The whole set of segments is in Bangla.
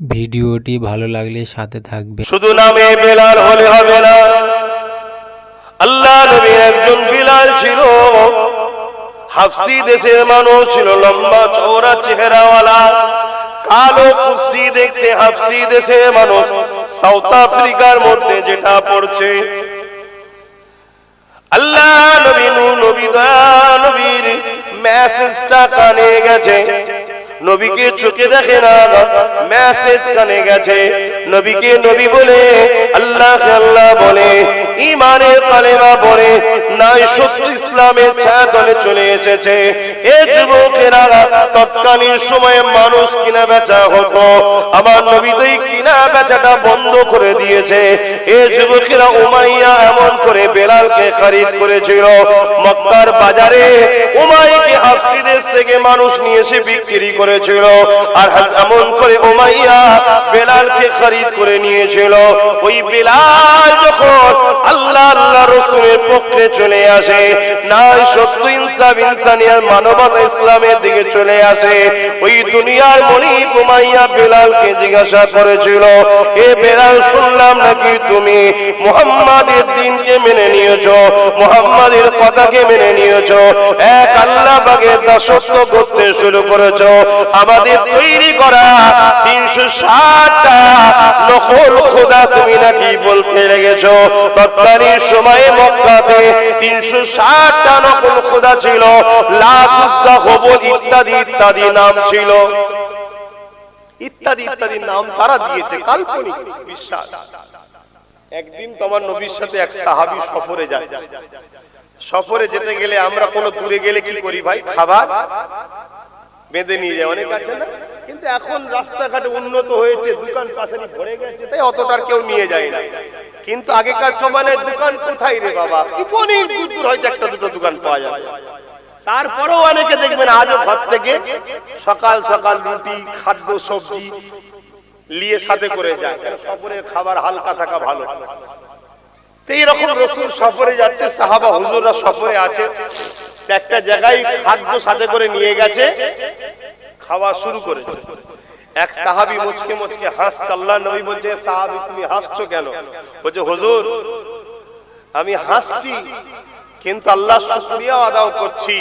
ভিডিওটি ভালো লাগলে সাথে থাকবে। শুধু নামে বেলাল হলে হবে না। আল্লাহ নবীর একজন বিলাল ছিল। হাফসি দেশের মানুষ ছিল, লম্বা চওড়া চেহারাওয়ালা। কালো কুসি দেখতে হাফসি দেশের মানুষ। সাউথ আফ্রিকার মধ্যে যেটা পড়ছে। আল্লাহ নবী নবী দয়া, নবীর মেসেজটা কানে গেছে। নবীকে চোখে দেখে না মেসেজ কানে গেছে। নবীকে নবী বলে আল্লাহকে আল্লাহ বলে ইমানের কালেমা পড়ে নাই সত্য ইসলামের ছায়াতলে চলে এসেছে। এ যুবকেরা তৎকালীন সময়ে মানুষ কিনা বেচা হতো আমার নবী তো কিনা বেচাটা বন্ধ করে দিয়েছে। এ যুবকেরা উমাইয়া এমন করে বেলালকে খরিদ করেছিল। মক্কার বাজারে উমাইকে হাফসি দেশ থেকে মানুষ নিয়ে এসে বিক্রি করেছিল, আর এমন করে উমাইয়া বেলালকে খরিদ করে নিয়েছিল। ওই বেলাল যখন আল্লাহ আল্লাহ রসুলের পক্ষে চলে আসে না সত্য ইনসাফ ইনসানিয়ার মানবতা ইসলামের দিকে চলে আসে, ওই দুনিয়ার মনি উমাইয়া বেলালকে জিজ্ঞাসা করেছিল, এ বেলাল, শুনলাম নাকি তুমি মুহাম্মাদের দিনকে মেনে নিয়েছো? মুহাম্মাদের কথাকে মেনে নিয়েছো? এক আল্লাহ বাগের দাসত্ব করতে শুরু করেছ। আমাদের তৈরি করা তিনশো ষাটটা খোদা তুমি নাকি বলতে তৎকালীন সময়ে মক্কাতে তিনশো ষাটটা খোদা ছিল। হবল ইত্যাদি ইত্যাদি নাম ছিল। ইত্যাদি ইত্যাদি নাম তারা দিয়েছে, কাল্পনিক বিশ্বাস। একদিন তোমার নবীর সাথে এক সাহাবী সফরে যায়। সফরে যেতে গেলে আমরা কোনো দূরে গেলে কি করি ভাই? খাবার? বেঁধে নিয়ে যায়, অনেক আছে না? কিন্তু এখন রাস্তাঘাটে উন্নত হয়েছে, দোকান পাশারি ভরে গেছে, তাই অতটার কেউ নিয়ে যায় না। কিন্তু আগেকার সময় দোকান কোথায় রে বাবা? অনেক দূর দূর হয়তো একটা দুটো দোকান পাওয়া যাবে তারপরেও অনেকে দেখবেন আজও ঘর থেকে সকাল সকাল রুটি, খাদ্য, সবজি নিয়ে সাথে করে যায়। সফরের খাবার হালকা থাকা ভালো। এইরকম রসুল সফরে যাচ্ছে, সাহাবা হুজুররা সফরে আছে। একটা জায়গায় খাদ্য সাথে করে নিয়ে গেছে, খাওয়া শুরু করেছে। এক সাহাবি মুচকে মুচকে হাস আল্লাহ নবী বলছে সাহাবি, তুমি হাসছো কেন? বলছে, হুজুর, আমি হাসছি, কিন্তু আল্লাহ শুক্রিয়া আদাও করছি।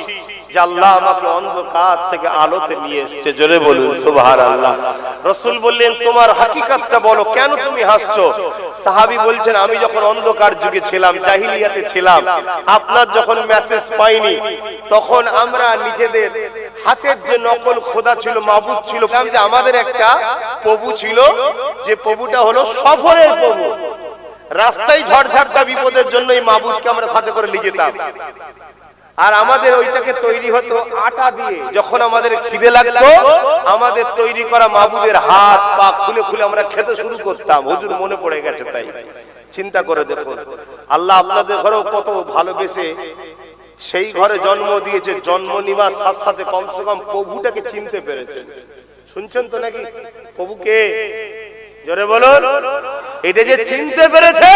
যে আল্লাহ আমাকে অন্ধকার থেকে আলোতে নিয়ে এসেছে, জোরে বলুন আল্লাহ রসুল বললেন, তোমার হাকিকাতটা বলো, কেন তুমি হাসছো? সাহাবি বলছেন, আমি যখন অন্ধকার যুগে ছিলাম, জাহিলিয়াতে ছিলাম, আপনার যখন মেসেজ পাইনি, তখন আমরা নিজেদের হাতের যে নকল খোদা ছিল, মাবুদ ছিল যে আমাদের একটা প্রভু ছিল, যে প্রভুটা হলো সফরের প্রভু। রাস্তায় ঝড়ঝাপটা বিপদের জন্য এই মাবুদকে আমরা সাথে করে নিয়ে যেতাম। আর আমাদের ওইটাকে তৈরি হতো আটা দিয়ে। যখন আমাদের খিদে লাগতো, আমাদের তৈরি করা মাবুদের হাত পা খুলে খুলে আমরা খেতে শুরু করতাম। হুজুর মনে পড়ে গেছে তাই। চিন্তা করে দেখুন। আল্লাহ আপনাদের ঘরেও কত ভালোবেসে সেই ঘরে জন্ম দিয়েছে, জন্ম নিবার সাথে সাথে কমসে কম প্রভুটাকে চিনতে পেরেছে। শুনছেন তো নাকি? প্রভুকে? জোরে বলুন। এটা যে চিনতে পেরেছে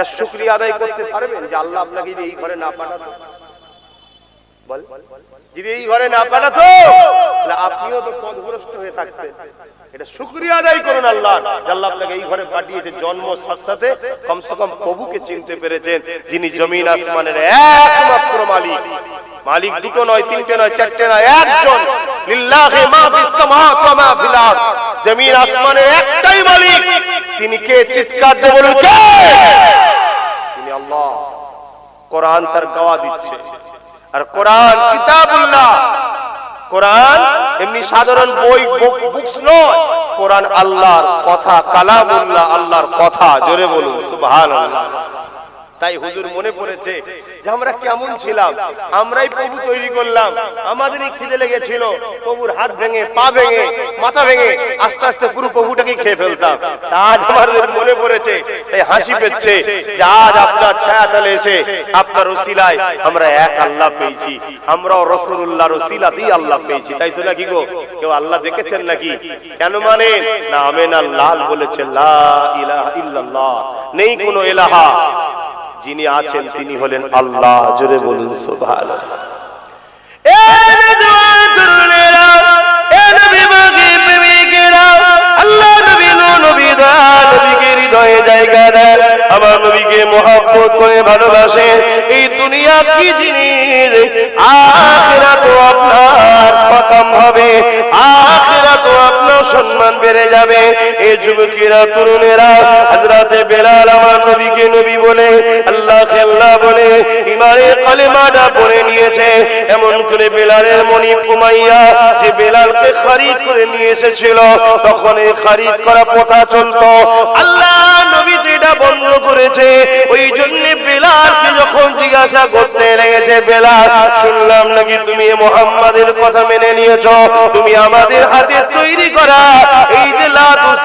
এটা শুক্রিয়া আদায় করতে পারবেন যে আল্লাহ আপনাকে যদি এই ঘরে না পাঠাতো। বল। যদি এই ঘরে না পাঠাতো, তাহলে আপনিও তো পদভ্রষ্ট হয়ে থাকতেন। এটা শুক্রিয়া আদায় করুন আল্লাহ আল্লাহ আপনাকে এই ঘরে পাঠিয়েছে, জন্ম সাথে কমসে কম প্রভুকে চিনতে পেরেছেন, যিনি জমিন আসমানের একমাত্র মালিক। মালিক দুটো নয়, তিনটে নয়, চারটে নয়, একজন। লিল্লাহি জমিন আসমানের একটাই মালিক। তিনি কে? চিৎকার আল্লাহ। কোরআন তার গাওয়া দিচ্ছে। আর কোরআন কিতাবুল্লাহ। কোরআন এমনি সাধারণ বই বুকস নয়। কোরআন আল্লাহর কথা, কালামুল্লাহ আল্লাহর কথা। জোরে বলুন, সুবহানাল্লাহ। তাই হুজুর মনে পড়েছে যে আমরা কেমন ছিলাম, আমরাই প্রভু তৈরি করলাম, আমাদেরই খিদে লেগেছিল, প্রভুর হাত ভেঙে, পা ভেঙে, মাথা ভেঙে আস্তে আস্তে পুরো প্রভুটাকে খেয়ে ফেলতাম। আজ আমাদের মনে পড়েছে, তাই হাসি পেচ্ছে যে আজ আপনার ছায়া তলে এসে, আপনার রসিলায় আমরা এক আল্লাহ পেয়েছি, আমরাও রসুল্লাহ রসিলাতেই আল্লাহ পেয়েছি। তাই তো নাকি গো? কেউ আল্লাহ দেখেছেন নাকি? কেন মানে না, আমেন লাল বলেছে, লা ইলাহা ইল্লাল্লাহ। নেই কোনো এলাহা। যিনি আছেন তিনি হলেন আল্লাহ। জুড়ে বলুন সোভাল আমার নবীকে মোহাম্মত করে ভালোবাসে। এই দুনিয়া কি জিনিস? আখেরা তো আপনার খতম হবে। আখেরা তো আপনার সম্মান বেড়ে যাবে। এই যুবকেরা, তরুণেরা, হযরতে বেলাল আমার নবীকে নবী বলে, আল্লাহ আল্লাহ বলে ইমানের কালেমাটা পড়ে নিয়েছে। এমন করে বেলালের মনি কুমাইয়া যে বেলালকে খারিদ করে নিয়ে এসেছিল তখন এই খারিদ করা প্রথা চলতো। আল্লাহ এটা বন্ধ করেছে। ওই জন্য বেলালকে যখন জিজ্ঞাসা করতে লেগেছে, বেলাল, শুনলাম নাকি তুমি মোহাম্মদের কথা মেনে নিয়েছ? তুমি আমাদের হাতে তৈরি করা এই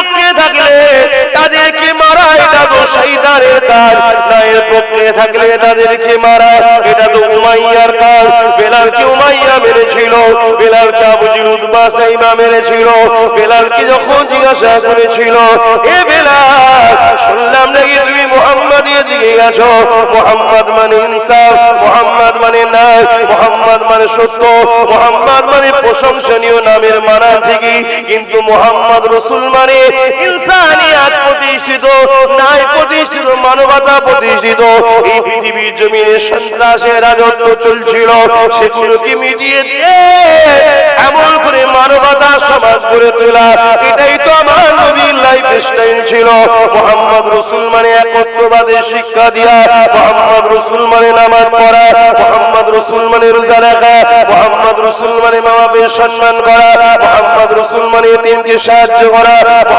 পক্ষে থাকলে তাদেরকে কাজ পক্ষে থাকলে তাদেরকে মারা, এটা তো উমাইয়ার কাজ উমাইয়া মেরেছিল? মেরেছিল? যখন জিজ্ঞাসা করেছিল এ বেলাল, শুনলাম নাকি তুমি মোহাম্মদের দিকে গেছো? মোহাম্মদ মানে ইনসাফ, মোহাম্মদ মানে মোহাম্মদ মানে সত্য, মোহাম্মদ মানে প্রশংসনীয় নামের মানা ঠিকই, কিন্তু মোহাম্মদ রসুল মানে ইনসানিয়াত প্রতিষ্ঠিত নাই প্রতিষ্ঠিত, মানবতা প্রতিষ্ঠিত। এই পৃথিবীর জমিনে সন্ত্রাসের রাজত্ব চলছিল মিটিয়ে দিয়ে এমন করে মানবতা সমাজ তোলা, এটাই তো আমার নবীর লাইফ স্টাইল ছিল। মোহাম্মদ রসুল মানে একত্রবাদের শিক্ষা দিয়া, মোহাম্মদ রসুল মানে নামাজ পড়া, মোহাম্মদ রসুল মানে রোজা রাখা, মোহাম্মদ রসুল মানে মা বাপের সম্মান করা, মোহাম্মদ রসুল মানে এতিমকে সাহায্য করা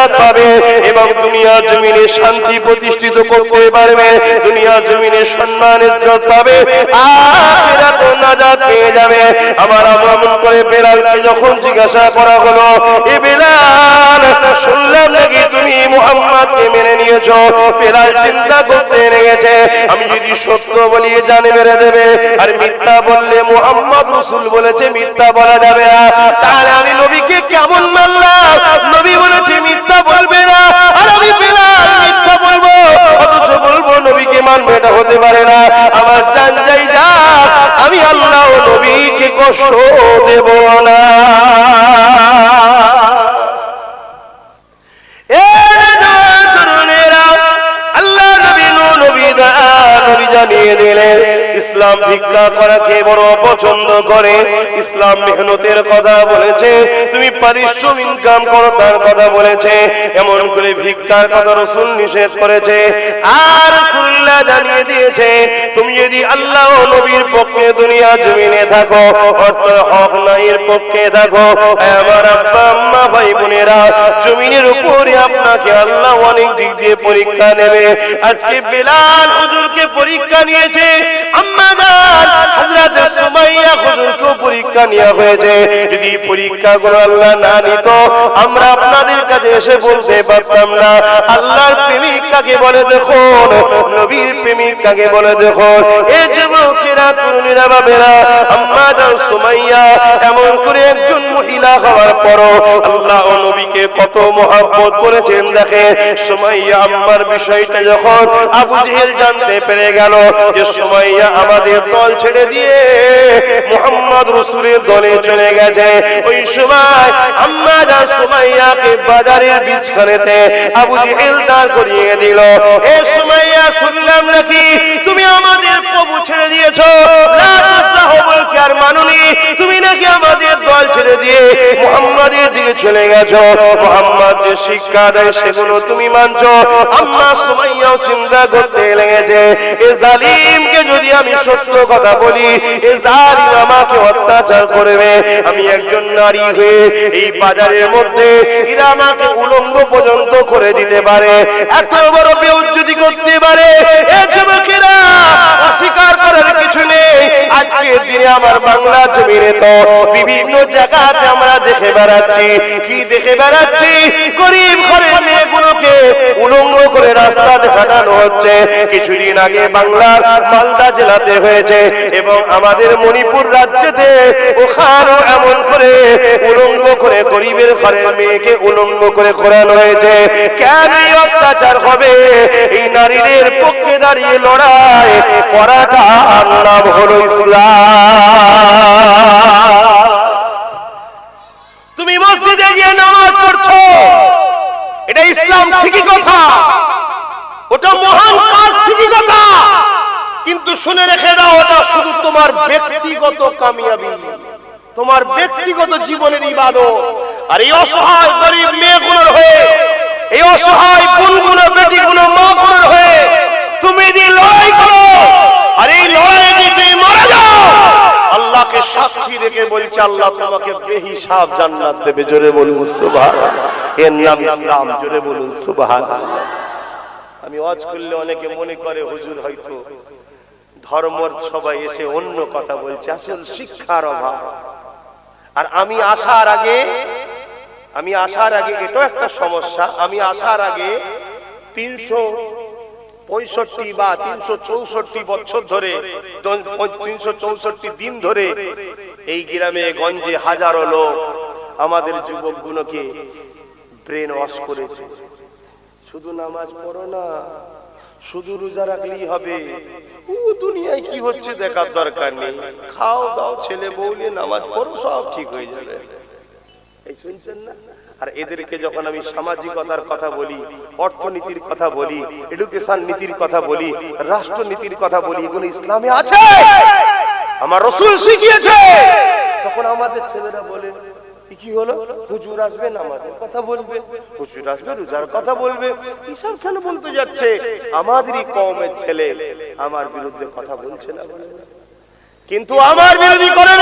জান্নাত পাবে এবং দুনিয়া জমিনে শান্তি প্রতিষ্ঠিত করতে পারবে। দুনিয়া জমিনে সম্মান, ইজ্জত পাবে। আখিরাত নাজাত পেয়ে যাবে। আমার আমন করে বেলালকে যখন জিজ্ঞাসা করা হলো, এ বেলাল, শুনলাম নাকি তুমি মুহাম্মাদকে মেনে নিয়েছো? বেলাল চিন্তা করতে লেগেছে। আমি যদি সত্য বলি, জানে মেরে দেবে। আর মিথ্যা বললে মুহাম্মদ রসুল বলেছে, মিথ্যা বলা যাবে না। তাহলে আমি নবীকে কেমন মানলাম? বলবে না। আর আমি বেলাল মিথ্যা বলব। অথচ বলব নবীকে মানবে, এটা হতে পারে না। আমার জান যাই যা আমি আল্লাহ নবীকে কষ্ট দেব না। ইসলাম ভিক্ষা করাকে বড় পছন্দ করে। ইসলাম মেহনতের কথা বলেছে, তুমি পারিশ্রম ইনকাম করো তার কথা বলেছে, এমন করে ভিক্ষার কথা রসুল নিষেধ করেছে। আর রসুল্লাহ জানিয়ে দিয়েছে, তুমি যদি আল্লাহ নবীর পক্ষে দুনিয়া জমিনে থাকো অর্থাৎ হক নাইয়ের পক্ষে থাকো, আমার আব্বা, আম্মা, ভাই বোনেরা, জমিনের উপরে আপনাকে আল্লাহ অনেক দিক দিয়ে পরীক্ষা নেবে। আজকে বেলাল হুজুরকে পরীক্ষা নিয়েছে, আম্মা আমরা এমন করে একজন মহিলা হওয়ার পরও আল্লাহ ও নবীকে কত মহাব্বত করেছেন দেখে সুমাইয়া আম্মার বিষয়টা যখন আবু জানতে পেরে গেল যে সুমাইয়া আমাদের দল ছেড়ে দিয়ে মোহাম্মদ রসুলের দলে চলে গেছে। ওই সময় আম্মা জান সুমাইয়াকে বাজারের বীজখানেতে আবু জেহেল দাঁড় করিয়ে দিল। এ সুমাইয়া, শুনলাম নাকি তুমি আমাদের প্রভু ছেড়ে দিয়েছ? নাকি ছেড়ে দিয়ে মোহাম্মদের মোহাম্মদ যে তুমি চিন্তা করতে লেগেছে। এ জালিমকে যদি আমি সত্য কথা বলি আমাকে অত্যাচার করবে। আমি একজন নারী হয়ে এই বাজারের মধ্যে আমাকে উলঙ্গ পর্যন্ত করে দিতে পারে। এত বড় বেউজ্জুতি করতে পারে। অস্বীকার করার কিছু নেই। আজকের দিনে আমার বাংলা জমিনে তো বিভিন্ন জায়গাতে আমরা দেখে বেড়াচ্ছি। কি দেখে বেড়াচ্ছি? গরিব ঘরের মেয়েগুলোকে উলঙ্গ করে রাস্তা দেখানো হচ্ছে। কিছুদিন আগে বাংলার মালদা জেলাতে হয়েছে এবং আমাদের মণিপুর রাজ্যেতে ওখানেও এমন করে উলঙ্গ করে গরিবের ঘরের মেয়েকে উলঙ্গ করে করানো হয়েছে। কেন অত্যাচার হবে? এই নারীদের পক্ষে দাঁড়িয়ে লড়াই করাটা নাম হলো তুমি মসজিদে গিয়ে নামাজ পড়ছো। এটা ইসলাম ঠিকই কথা। ওটা মহান কাজ ঠিকই কথা। কিন্তু শুনে রেখে দাও, ওটা শুধু তোমার ব্যক্তিগত কামিয়াবি। তোমার ব্যক্তিগত জীবনের ইবাদত। আর এই অসহায় গরিব মেয়েগুলোর হয়ে, এই অসহায় বোনগুলো, বেটিগুলো, মাগুলোর হয়ে, তুমি যদি লড়াই করো আর এই লড়াইয়ে মারা যাও, আল্লাহকে সাক্ষী রেখে বলছে, আল্লাহ তোমাকে বেহিসাব জান্নাত দেবে। জোরে বলুন সুবহান এর নাম ইসলাম, জোরে বলুন সুবহান আমি ওয়াজ করলে অনেকে মনে করে, হুজুর হয়তো ধর্মর সবাই এসে অন্য কথা বলছে, আসল শিক্ষার অভাব। আর আমি আসার আগে, আমি আসার আগে, এটাও একটা সমস্যা, আমি আসার আগে তিনশো পঁয়ষট্টি বা তিনশো চৌষট্টি বছর ধরে তিনশো চৌষট্টি দিন ধরে এই গ্রামে, গঞ্জে হাজারো লোক আমাদের যুবকগুলোকে ব্রেন ওয়াশ করেছে। শুধু নামাজ পড়ো না, শুধু রোজা রাখলেই হবে। ও দুনিয়ায় কি হচ্ছে দেখার দরকার নেই। খাও দাও, ছেলে বউ নিয়ে নামাজ পড়ো, সব ঠিক হয়ে যাবে। এই শুনছেন না? আর এদেরকে যখন আমি সামাজিকতার কথা বলি, অর্থনীতির কথা বলি এডুকেশন নীতির কথা বলি, রাষ্ট্রনীতির কথা বলি, এগুলো ইসলামে আছে? আমার রসুল শিখিয়েছে। তখন আমাদের ছেলেরা বলে কি হলো? হুজুর কথা বলবে, হুজুর আসবে রোজার কথা বলবে কেন বলতে যাচ্ছে? আমাদেরই কমের ছেলে, আমার বিরুদ্ধে কথা বলছে না। কিন্তু আমার বিরোধী করে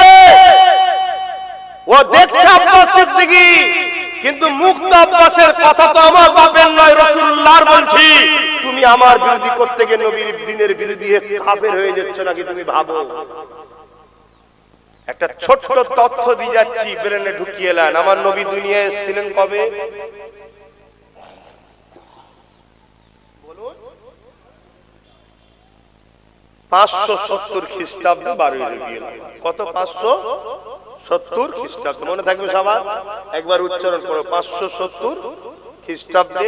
ও দেখছে আব্বাস সিদ্দিকী। কিন্তু মুক্ত আব্বাসের কথা তো আমার বাপের নয় রসুল্লাহর বলছি। তুমি আমার বিরোধী করতে গিয়ে নবীর দিনের বিরোধী হয়ে যাচ্ছ নাকি তুমি ভাবো? একটা ছোট্ট তথ্য দিয়ে যাচ্ছি, ব্রেনে ঢুকিয়ে নেন আমার নবী দুনিয়ায় এসেছিলেন কবে? পাঁচশো সত্তর খ্রিস্টাব্দে বারোই কত? পাঁচশো? সত্তর খ্রিস্টাব্দ মনে থাকবে সবার? একবার উচ্চারণ করো পাঁচশো সত্তর খ্রিস্টাব্দে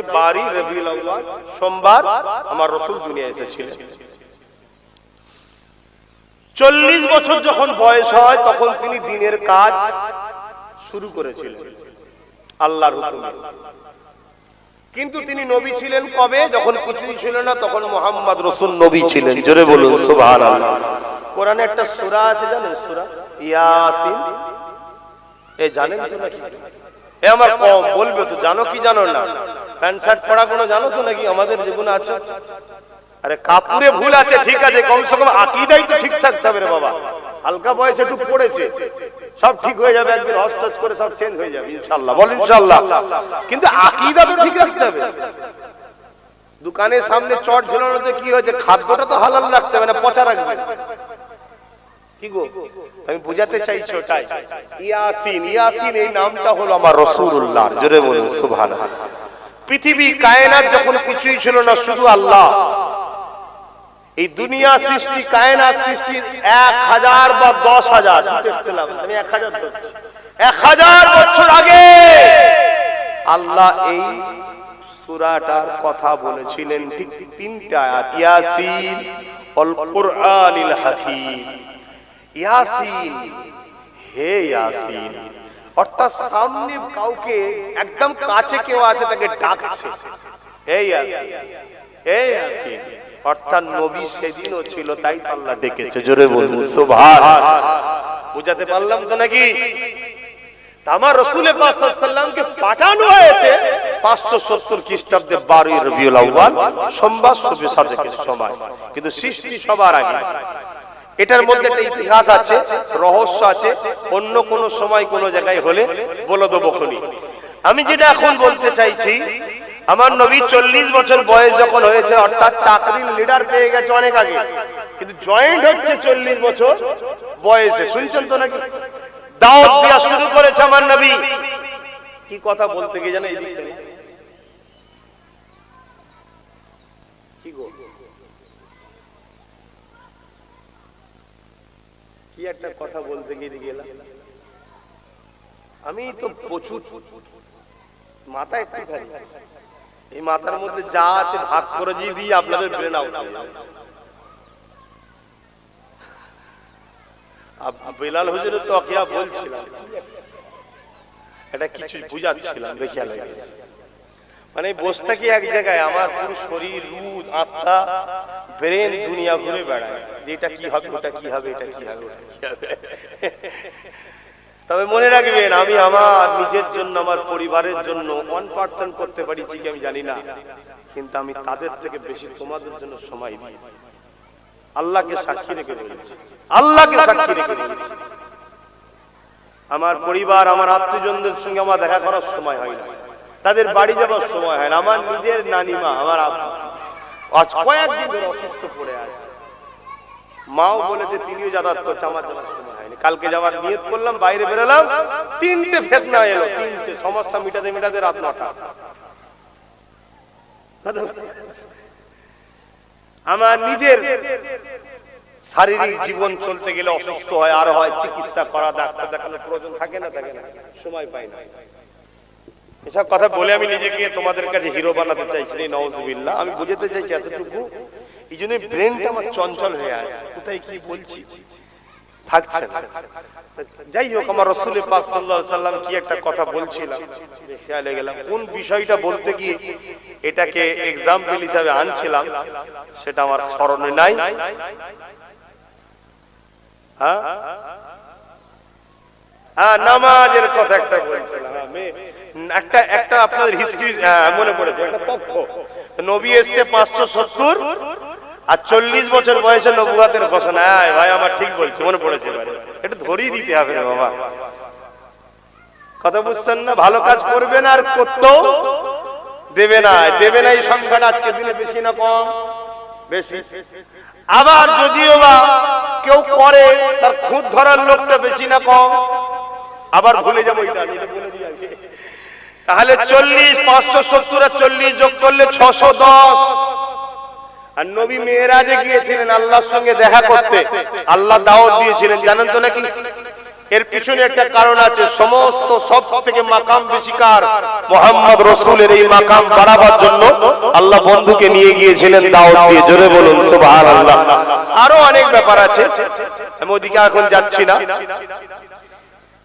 রবিউল আউয়াল, সোমবার আমার রসুল দুনিয়া এসেছিলেন। চল্লিশ বছর যখন বয়স হয় তখন তিনি দিনের কাজ শুরু করেছিলেন আল্লাহর হুকুমে। কিন্তু তিনি নবী ছিলেন কবে? যখন কিছুই ছিল না তখন মোহাম্মদ রসুল নবী ছিলেন। জোরে বলুন সুবহানাল্লাহ। কোরআনে একটা সূরা আছে জানেন সূরা? ইয়াসিন? এ জানেন তো নাকি? এ আমার কম বলবে তো, জানো কি জানো না? প্যান্ট শার্ট কোনো জানো তো নাকি? আমাদের যেগুলো আছে। আরে ভুল আছে, ঠিক আছে, কমসে কম আকিদাই তো ঠিক থাকতে হবে রে বাবা। হালকা বয়সে একটু পড়েছে। সব ঠিক হয়ে যাবে, একদিন হস্তচ করে সব চেঞ্জ হয়ে যাবে ইনশাআল্লাহ বল ইনশাআল্লাহ কিন্তু আকিদা তো ঠিক রাখতে হবে। দোকানের সামনে চট ঝুলানোতে কি হয়েছে? খাদ্যটা তো হালাল রাখতে হবে না, পচা রাখবে। কি গো? আমি বুঝাতে চাইছি ওটাই। ইয়াসিন ইয়াসিন এই নামটা হলো আমার জোরে বলুন পৃথিবী কায়নাত যখন কিছুই ছিল না শুধু আল্লাহ। এই দুনিয়া সৃষ্টি কায়নাত সৃষ্টির এক হাজার বা দশ হাজার। আমি এক হাজার এক হাজার বছর আগে আল্লাহ এই সুরাটার কথা বলেছিলেন ঠিক তিনটা ইয়াসিন অল কুরআনিল হাকিম। ইয়াসিন। হে ইয়াসিন। অর্থাৎ সামনে কাউকে একদম কাছে কেউ আছে, তাকে ডাকছে। হে ইয়াসিন। হে ইয়াসিন। অর্থাৎ নবী সেদিনও ছিল, তাই আল্লাহ ডেকেছে। জোরে বলুন, সুবহান। বুঝাতে পারলাম তো নাকি? আমার রসুলের পাশাল্লামকে পাঠানো হয়েছে পাঁচশো সত্তর খ্রিস্টাব্দে বারোই রবিউল আউ্বাল সোমবার সাদেকের সময়। কিন্তু সৃষ্টি সবার আগে। এটার মধ্যে একটা ইতিহাস আছে রহস্য আছে অন্য কোন সময় কোন জায়গায় হলে বলে দেবো খনি। আমি যেটা এখন বলতে চাইছি আমার নবী চল্লিশ বছর বয়স যখন হয়েছে অর্থাৎ চাকরির লিডার পেয়ে গেছে অনেক আগে। কিন্তু জয়েন্ট হচ্ছে চল্লিশ বছর বয়সে শুনছেন তো নাকি? দাওয়াত দেওয়া শুরু করেছে আমার নবী। কি কথা বলতে গিয়ে জানো এই দিক থেকে? কি গো কি একটা কথা বলতে গিয়ে গেলাম? আমি তো প্রচুর, মাথা একটু খাই এই মাথার মধ্যে যা আছে ভাগ করে দিয়ে দিয়ে আপনাদের ব্রেন আউট বেলাল হুজুরের তো অকিয়া বলছিলাম এটা কিছু বুঝাচ্ছিলাম, দেখিয়া লেগেছে মানে বসে থাকি এক জায়গায়, আমার পুরো শরীর, রুদ, আত্মা ব্রেন দুনিয়া ঘুরে বেড়ায় যে এটা কি হবে, ওটা কি হবে, এটা কি হবে তবে মনে রাখবেন, আমি আমার নিজের জন্য, আমার পরিবারের জন্য ওয়ান পার্সেন্ট করতে পারি কি আমি জানি না। কিন্তু আমি তাদের থেকে বেশি তোমাদের জন্য সময় দিই। আল্লাহকে সাক্ষী রেখে বলেছি। আল্লাহকে সাক্ষী রেখে বলেছি। আমার পরিবার, আমার আত্মীয়জনদের সঙ্গে আমার দেখা করার সময় হয় না। তাদের বাড়ি যাবার সময় হয় না। আমার নিজের নানিমা, আমার আজ কয়েকদিন ধরে অসুস্থ পড়ে আছে। মাও তিনিও আমার সময় হয়নি। কালকে যাওয়ার নিয়ত করলাম, বাইরে বেরোলাম, তিনটে ফেতনা এলো, তিনটে, সমস্যা মিটাতে মিটাতে রাত নটা। আমার নিজের শারীরিক জীবন চলতে গেলে অসুস্থ হয়, আর হয় চিকিৎসা করা, ডাক্তার দেখানোর প্রয়োজন থাকে না থাকে না। সময় পাই না। এসব কথা বলে আমি নিজেকে তোমাদের কাছে হিরো বানাতে চাইছি না নওয়াজবিল্লাহ। আমি বুঝাতে চাইছি এতটুকু। এই জন্য ব্রেনটা আমার চঞ্চল হয়ে আছে। কোথায় কি বলছি? থাকছে যাই হোক আমার রসুলের পাক আলাইহি সাল্লাম কি একটা কথা বলছিলাম। খেয়ালে গেলাম। কোন বিষয়টা বলতে গিয়ে এটাকে এক্সাম্পল হিসাবে আনছিলাম সেটা আমার স্মরণে নাই। হ্যাঁ? হ্যাঁ নামাজের কথা একটা বলছিলাম। হ্যাঁ, একটা একটা আপনাদের হিস্ট্রি মনে পড়েছে একটা তথ্য। নবী এসছে পাঁচশো সত্তর আর চল্লিশ বছর বয়সে নবুয়াতের ঘোষণা। ভাই, আমার ঠিক বলছে, মনে পড়েছে এটা ধরিয়ে দিতে হবে রে বাবা। কথা বুঝছেন না? ভালো কাজ করবেন আর করতেও দেবে না। দেবে না এই সংখ্যাটা আজকে দিনে বেশি না কম? বেশি। আবার যদিও বা কেউ করে, তার খুদ ধরার লোকটা বেশি না কম? আবার ভুলে যাব এটা বলে আগে। তাহলে চল্লিশ পাঁচশো সত্তর আর চল্লিশ যোগ করলে ছশো দশ। আর নবী মেয়েরাজে গিয়েছিলেন আল্লাহর সঙ্গে দেখা করতে। আল্লাহ দাওয়াত দিয়েছিলেন জানেন তো নাকি? এর পিছনে একটা কারণ আছে সমস্ত সব থেকে মাকাম বেশিকার মোহাম্মদ রসুলের এই মাকাম বাড়াবার জন্য আল্লাহ বন্ধুকে নিয়ে গিয়েছিলেন দাওয়াত দিয়ে। জোরে বলুন সুবহানাল্লাহ। আরও অনেক ব্যাপার আছে আমি ওদিকে এখন যাচ্ছি না।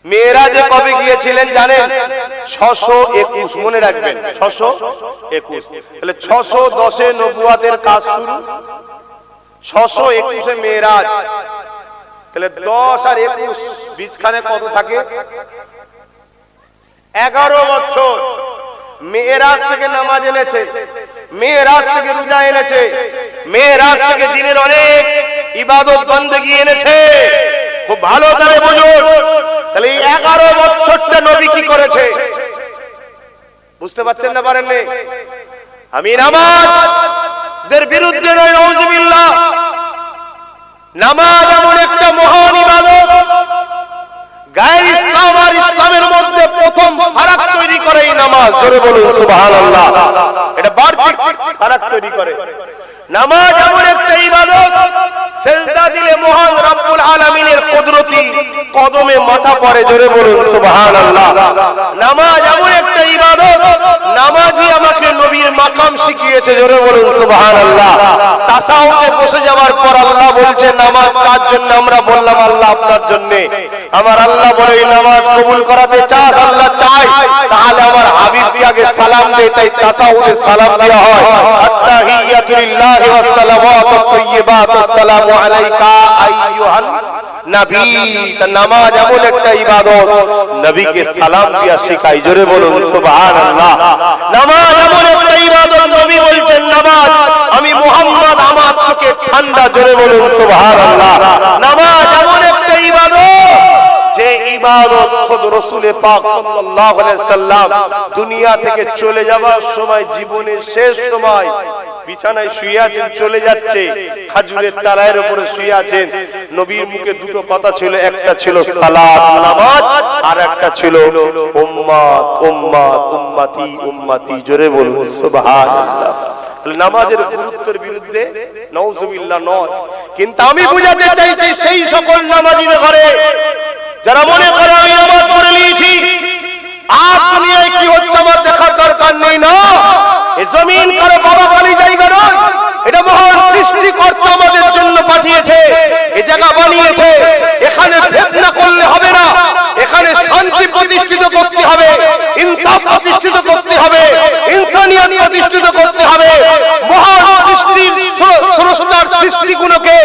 মেয়েরা যে কবে গিয়েছিলেন জানেন? ছশো একুশ, মনে রাখবেন, ছশো একুশ। তাহলে ছশো দশে নবুয়াতের কাজ শুরু, ছশো একুশে মেয়েরাজ। তাহলে দশ আর একুশ, বীজখানে কত থাকে? এগারো বছর। মেয়েরাজ থেকে নামাজ এনেছে, মেয়েরাজ থেকে রোজা এনেছে, মেয়েরাজ থেকে দিনের অনেক ইবাদত গিয়ে এনেছে। খুব ভালো করে বুঝুন। তাহলে এই এগারো বছরটা নবী কি করেছে? বুঝতে পারছেন না পারেননি আমি নামাজ বিরুদ্ধে নামাজ এমন একটা মহান ইবাদত। গায়ের ইসলাম আর ইসলামের মধ্যে প্রথম ফারাক তৈরি করে এই নামাজ। জোরে বলুন এটা ফারাক তৈরি করে। নামাজ এমন একটা ইবাদত সেজদা দিলে মহান রব্বুল আলামিনের কুদরতি কদমে মাথা পড়ে, জোরে বলুন, সুবহানাল্লাহ। নামাজ এমন একটা ইবাদত, নামাজই আমাকে নবীর মাকাম শিখিয়েছে, জোরে বলুন, সুবহানাল্লাহ। তাসাউতে বসে যাওয়ার পর আল্লাহ বলছে, নামাজ কার জন্য? আমরা বললাম, আল্লাহ আপনার জন্য। আমার আল্লাহ বলে নামাজ কবুল করাতে চাস, আল্লাহ চাই। তাহলে আমার হাবিবকে আগে সালাম দে তাই তাসাউদে সালাম দেওয়া হয়। আত্তাহিয়াতু লিল্লাহি ওয়াস সালাওয়াতুত তাইয়্যিবাত আসসালামু আলাইকা আইয়ুহান নবী। তা নামাজ এমন একটা ইবাদত। নবীকে সালাম দিয়া শেখাই। জোরে বলুন, সুবহানাল্লাহ। নামাজ এমন একটা ইবাদত, নবী বলছেন, নামাজ আমি মুহাম্মদ আমার তোকে ঠান্ডা। জোরে বলুন, সুবহানাল্লাহ। নামাজ যে ইবাদত খোদ রসুলে পাক সাল্লাল্লাহু আলাইহি সাল্লাম দুনিয়া থেকে চলে যাওয়ার সময়, জীবনের শেষ সময় বিছানায় শুয়ে আছেন, চলে যাচ্ছে। খাজুরের তারায়ের উপরে শুয়ে আছেন। নবীর মুখে দুটো কথা ছিল, একটা ছিল সালাত, নামাজ, আর একটা ছিল উম্মাত উম্মাত, উম্মতি উম্মতি। জোরে বলুন, সুবহানাল্লাহ। নামাজের গুরুত্বের বিরুদ্ধে নওজুবিল্লাহ নয়। কিন্তু আমি বুঝাতে চাইছি, সেই সকল নামাজিদের ঘরে যারা মনে করে আমি নামাজ পড়ে নিয়েছি আর দুনিয়ায় কি হচ্ছে আমার দেখার দরকার নেই না? এ জমিন কারও বাবা খালি জায়গা নয়, এটা মহান সৃষ্টিকর্তা আমাদের জন্য পাঠিয়েছে, এ জায়গা বানিয়েছে, এখানে ফেতনা করলে হবে না, এখানে শান্তি প্রতিষ্ঠিত করতে হবে, ইনসাফ প্রতিষ্ঠিত করতে হবে, ইনসানিয়াত প্রতিষ্ঠিত করতে হবে, মহান সৃষ্টির স্রষ্টার সৃষ্টিগুলোকে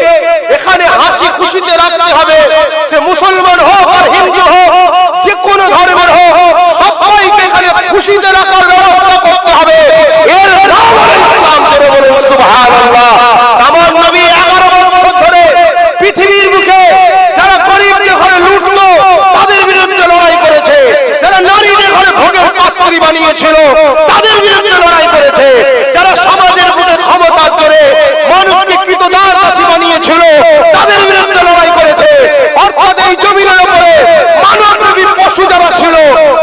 এখানে হাসি খুশিতে রাখতে হবে সে মুসলমান হোক আর হিন্দু হোক যে কোনো ধর্মের হোক সবাইকে এখানে খুশিতে রাখার ব্যবস্থা করতে হবে এর নাম হলো ইসলাম করে বলুন আমার নবী 11 বছর ধরে পৃথিবীর বুকে যারা গরিবদের ঘরে লুটলো, তাদের বিরুদ্ধে লড়াই করেছে। যারা নারীদের ঘরে ভোগের পাত্রী বানিয়েছিল, তাদের বিরুদ্ধে লড়াই করেছে যারা সমাজের বুকে ক্ষমতার জোরে মানুষকে কৃতদাস দাসী বানিয়েছিল তাদের বিরুদ্ধে লড়াই করেছে অর্থাৎ এই জমিনের উপরে মানব নবীর পশু যারা ছিল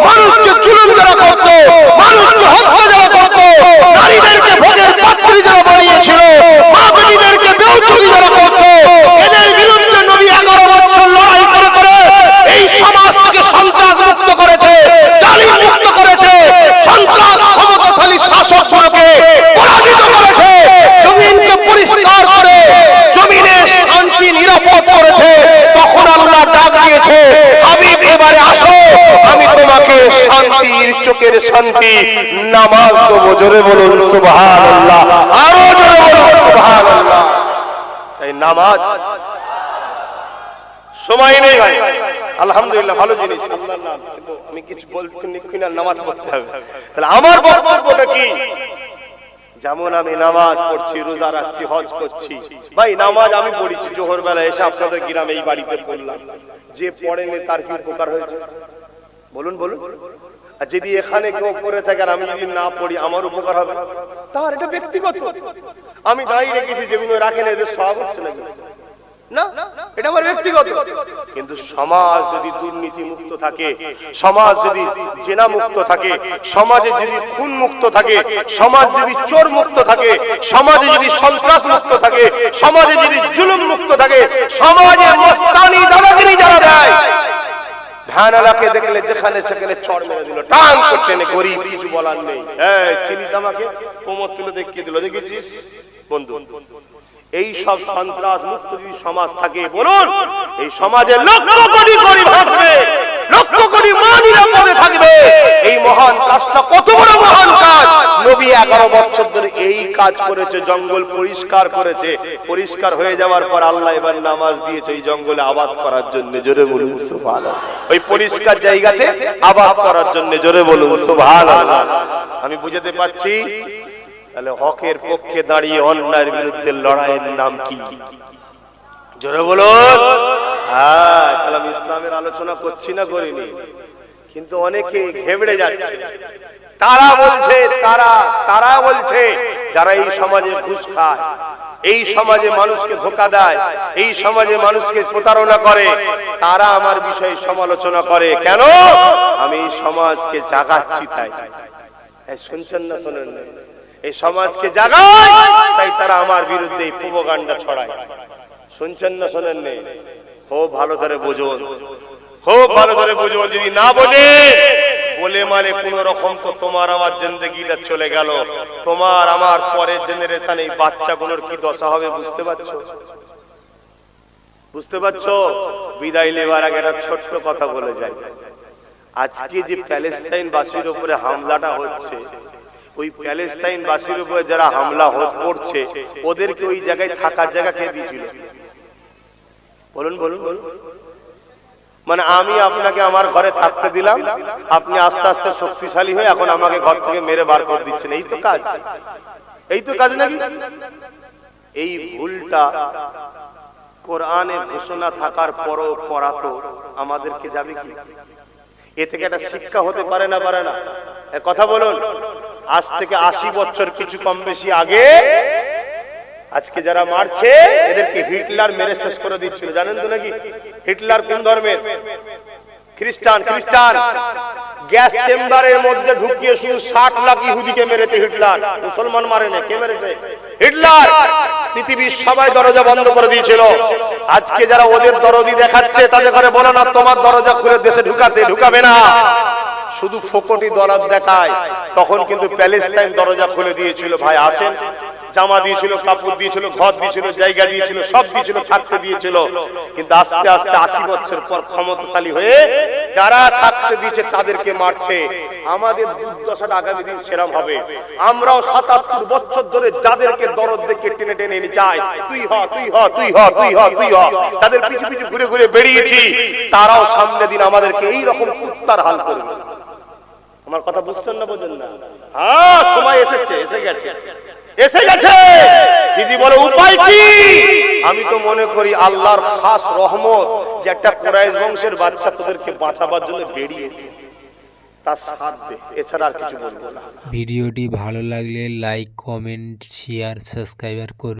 মানুষকে জুলুম যারা করতো মানুষকে হত্যা যারা করতো নারীদেরকে ভোগের পাত্রী যারা বানিয়েছিল মা বেটিদেরকে বেউচুরি যারা করতো এদের বিরুদ্ধে নবী এগারো বছর লড়াই করে করে এই সমাজ থেকে সন্ত্রাস মুক্ত করেছে জালিম মুক্ত করেছে সন্ত্রাস ক্ষমতাশালী শাসকগুলোকে পরাজিত করেছে জমিনকে পরিষ্কার করে জমিনে শান্তি নিরাপদ করেছে তখন আল্লাহ দিয়েছে হাবিব, এবারে আসো। আমি তোমাকে শান্তির চোখের শান্তি, নামাজ দেবো। জোরে বলুন, সুবহানাল্লাহ। আরও জোরে বলুন, সুবহানাল্লাহ। তাই নামাজ সময় নেই। ভাই আলহামদুলিল্লাহ, ভালো জিনিস। আমি কিছু নিক্ষুণ আর নামাজ পড়তে হবে। তাহলে আমার বক্তব্যটা কি? যেমন আমি নামাজ পড়ছি, রোজা রাখছি, হজ করছি। ভাই, নামাজ আমি পড়েছি। জোহর বেলা এসে আপনাদের গ্রামে এই বাড়িতে পড়লাম। যে পড়েনি তার কি উপকার হয়েছে? বলুন বলুন। আর যদি এখানে কেউ করে থাকে আর আমি যদি না পড়ি আমার উপকার হবে? তার এটা ব্যক্তিগত। আমি দাঁড়িয়ে রেখেছি যেগুলো রাখেন এদের সব হচ্ছে নাকি? না? এটা আমার ব্যক্তিগত। কিন্তু সমাজ যদি দুর্নীতি মুক্ত থাকে, সমাজ যদি জেনা মুক্ত থাকে, সমাজে যদি খুন মুক্ত থাকে, সমাজ যদি চোর মুক্ত থাকে, সমাজে যদি সন্ত্রাস মুক্ত থাকে, সমাজে যদি জুলুম মুক্ত থাকে, সমাজে মস্তানি দাদাগিরি যারা দেয় দেখলে যেখানে সেখানে চড় মেরে দিল, টান করতে গরিব কিছু বলার নেই। হ্যাঁ চিনিস আমাকে? কোমর তুলে দেখিয়ে দিল, দেখেছিস? বন্ধু, এই সব সন্ত্রাস মুক্ত যদি সমাজ থাকে, বলুন, এই লক্ষ কোটি গরিব লক্ষ কোটি মা নিরাপদে থাকবে। এই মহান কাজটা কত বড় মহান কাজ? নবী এগারো বছর ধরে এই কাজ করেছে, জঙ্গল পরিষ্কার করেছে। পরিষ্কার হয়ে যাওয়ার পর আল্লাহ এবার নামাজ দিয়েছে এই জঙ্গলে আবাদ করার জন্য। জোরে বলুন সুভান ওই পরিষ্কার জায়গাতে আবাদ করার জন্য। জোরে বলুন সুভান আমি বুঝাতে পারছি? তাহলে হকের পক্ষে দাঁড়িয়ে অন্যায়ের বিরুদ্ধে লড়াইয়ের নাম কি? জোরে বলুন। হ্যাঁ তাহলে আমি ইসলামের আলোচনা করছি না করিনি? কিন্তু অনেকে ঘেবড়ে যাচ্ছে। তারা বলছে তারা তারা বলছে যারা এই সমাজে ঘুষ খায় এই সমাজে মানুষকে ধোকা দেয় এই সমাজে মানুষকে প্রতারণা করে তারা আমার বিষয়ে সমালোচনা করে। কেন? আমি এই সমাজকে জাগাচ্ছি তাই। শুনছেন না শোনেন? না এই সমাজকে জাগায় তাই তারা আমার বিরুদ্ধে এই প্রোপাগান্ডা ছড়ায়। শুনছেন না শোনেন নেই খুব ভালো করে বুঝুন। খুব ভালো করে বুঝুন যদি না বোঝে, বলে মালে কোন রকম তো তোমার আমার জিন্দগিটা চলে গেল। তোমার আমার পরের জেনারেশন এই বাচ্চাগুলোর কি দশা হবে বুঝতে পারছ? বুঝতে পারছ? বিদায় নেবার আগে একটা ছোট্ট কথা বলে যাই। আজকে যে প্যালেস্তাইন বাসীর উপরে হামলাটা হচ্ছে, ওই প্যালেস্তাইন বাসীর উপরে যারা হামলা করছে, ওদেরকে ওই জায়গায় থাকার জায়গা কে দিয়েছিল? বলুন বলুন বলুন। মানে আমি আপনাকে আমার ঘরে থাকতে দিলাম। আপনি আস্তে আস্তে শক্তিশালী হয়ে এখন আমাকে ঘর থেকে মেরে বার করে দিচ্ছেন। এই তো কাজ। এই তো কাজ নাকি? এই ভুলটা কোরআনে ঘোষণা থাকার পরও করা তো আমাদেরকে যাবে কি? এ থেকে একটা শিক্ষা হতে পারে না পারে না। কথা বলুন, আজ থেকে আশি বছর, কিছু কম বেশি আগে আজকে যারা মারছে, এদেরকে হিটলার মেরে শেষ করে দিচ্ছিল। জানেন তো নাকি? হিটলার কোন ধর্মের? খ্রিস্টান খ্রিস্টান। গ্যাস চেম্বারের মধ্যে ঢুকিয়ে শুধু ষাট লাখ ইহুদিকে মেরেছে হিটলার। মুসলমান মারেনি কে মেরেছে? হিটলার! পৃথিবীর সবাই দরজা বন্ধ করে দিয়েছিল। আজকে যারা ওদের দরদি দেখাচ্ছে, তাদের ঘরে বলো না, তোমার দরজা খুলে দেশে ঢুকাতে ঢুকাবে না। শুধু ফোকটি দরদ দেখায়, তখন কিন্তু প্যালেস্তাইন দরজা খুলে দিয়েছিল। ভাই, আসেন। জামা দিয়েছিল, কাপড় দিয়েছিল, ঘর দিয়েছিল, জায়গা দিয়েছিল, সব দিয়েছিল, থাকতে দিয়েছিল। কিন্তু আস্তে আস্তে আশি বছর পর ক্ষমতাশালী হয়ে যারা থাকতে দিয়েছে তাদেরকে মারছে। আমাদের দুর্দশাটা আগামী দিন সেরাম হবে। আমরাও সাতাত্তর বছর ধরে যাদেরকে দরদ দেখে টেনে টেনে নিয়ে যাই, তুই হ তুই হ তুই হ তুই হ তুই হ। তাদের পিছু পিছু ঘুরে ঘুরে বেরিয়েছি, তারাও সামনে দিন আমাদেরকে এই রকম কুত্তার হাল করবে। আমার কথা বুঝছেন না, বোঝেন না? হ্যাঁ সময় এসেছে, এসে গেছে। এসে গেছে। দিদি বলে, উপায় কি? আমি তো মনে করি আল্লাহর খাস রহমত যে একটা কোরাইশ বংশের বাচ্চা তোদেরকে বাঁচাবার জন্য বেরিয়েছে। ভিডিওটি ভালো লাগলে লাইক, কমেন্ট শেয়ার সাবস্ক্রাইবার করুন।